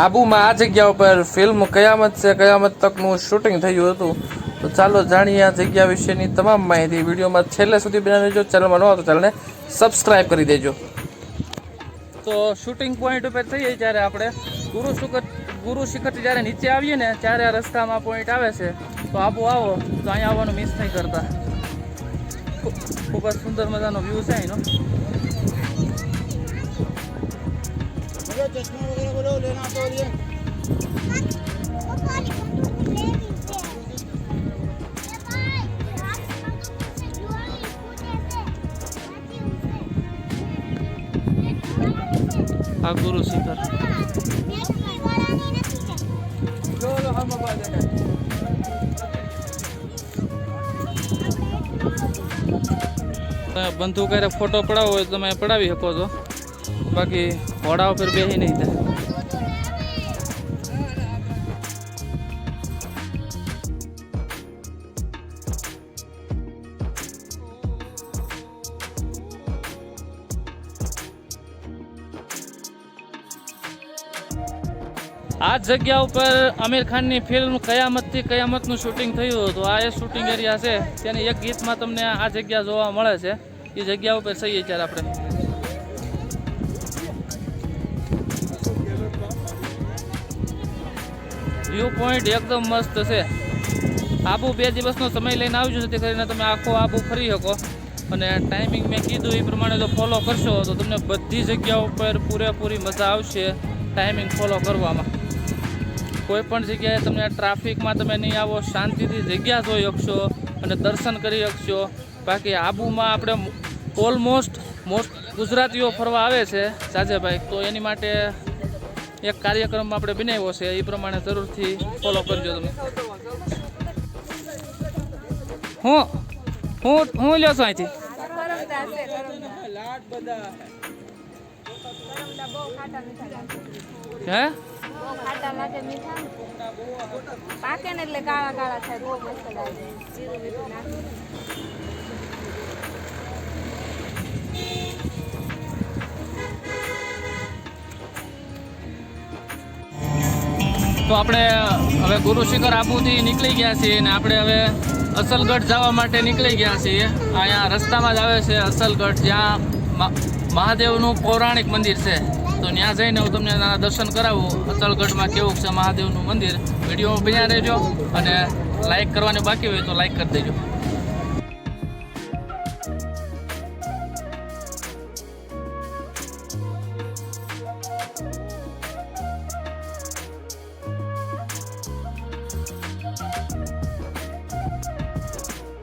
આબુમાં આ જગ્યા ઉપર ફિલ્મ કયામત છે, કયામત તકનું શૂટિંગ થયું હતું. તો ચાલો જાણીએ આ જગ્યા વિશેની તમામ માહિતી. વિડીયોમાં છેલ્લે સુધી બનાવી દેજો ચેનલમાં ન તો ચેનલને સબસ્ક્રાઇબ કરી દેજો. તો શૂટિંગ પોઈન્ટ ઉપર થઈએ જ્યારે આપણે ગુરુ શિખર ગુરુ શિખરથી જ્યારે નીચે આવીએ ને, ત્યારે આ રસ્તામાં પોઈન્ટ આવે છે. તો આબુ આવો. તો અહીંયા આવવાનું મિસ નહીં કરતા. ખૂબ જ સુંદર મજાનો વ્યૂ છે અહીંનો. बोलो चश्मा वगैरह बोलो लेना तो ये આ ગુરુ શિખર તમે બંધુ ક્યારે ફોટો પડાવવો હોય તો તમે પડાવી શકો છો બાકી ઘોડા ઉપર બેસી નહીં થાય. આ જગ્યા ઉપર આમિર ખાનની ફિલ્મ કયામતથી કયામતનું શૂટિંગ થયું હતું. આ એ શૂટિંગ એરિયા છે. તેની એક ગીતમાં તમને આ જગ્યા જોવા મળે છે. એ જગ્યા ઉપર સહી ત્યારે આપણે. વ્યૂ પોઈન્ટ એકદમ મસ્ત છે. આબુ બે દિવસનો સમય લઈને આવજો જેથી કરીને તમે આખો આબુ ફરી શકો. અને ટાઈમિંગ મેં કીધું એ પ્રમાણે જો ફોલો કરશો તો તમને બધી જગ્યાઓ ઉપર પૂરેપૂરી મજા આવશે ટાઈમિંગ ફોલો કરવામાં. કોઈ પણ જગ્યાએ તમને ટ્રાફિકમાં તમે નહીં આવો, શાંતિથી જગ્યા જોઈ શકશો અને દર્શન કરી શકશો. બાકી આબુમાં આપણે ઓલમોસ્ટ મોસ્ટ ગુજરાતીઓ ફરવા આવે છે સાજેભાઈ તો એની માટે એક કાર્યક્રમ આપણે બનાવ્યો છે, એ પ્રમાણે જરૂરથી ફોલો કરજો તમે. હું હું હું લ્યો છો અહીંથી? હે? પાકે ને એટલે કાળા કાળા થાય બહુ મસ્ત લાગે જીરું મીઠું નાખી તો આપણે હવે ગુરુ શિખર આબુથી નીકળી ગયા છીએ અને આપણે હવે અસલગઢ જવા માટે નીકળી ગયા છીએ. અહીંયા રસ્તામાં જ આવે છે અસલગઢ, જ્યાં મહાદેવનું પૌરાણિક મંદિર છે. તો ત્યાં જઈને હું તમને દર્શન કરાવું. અસલગઢમાં કેવું છે મહાદેવનું મંદિર. વીડિયો બન્યા રહેજો અને લાઇક કરવાની બાકી હોય તો લાઇક કરી દેજો.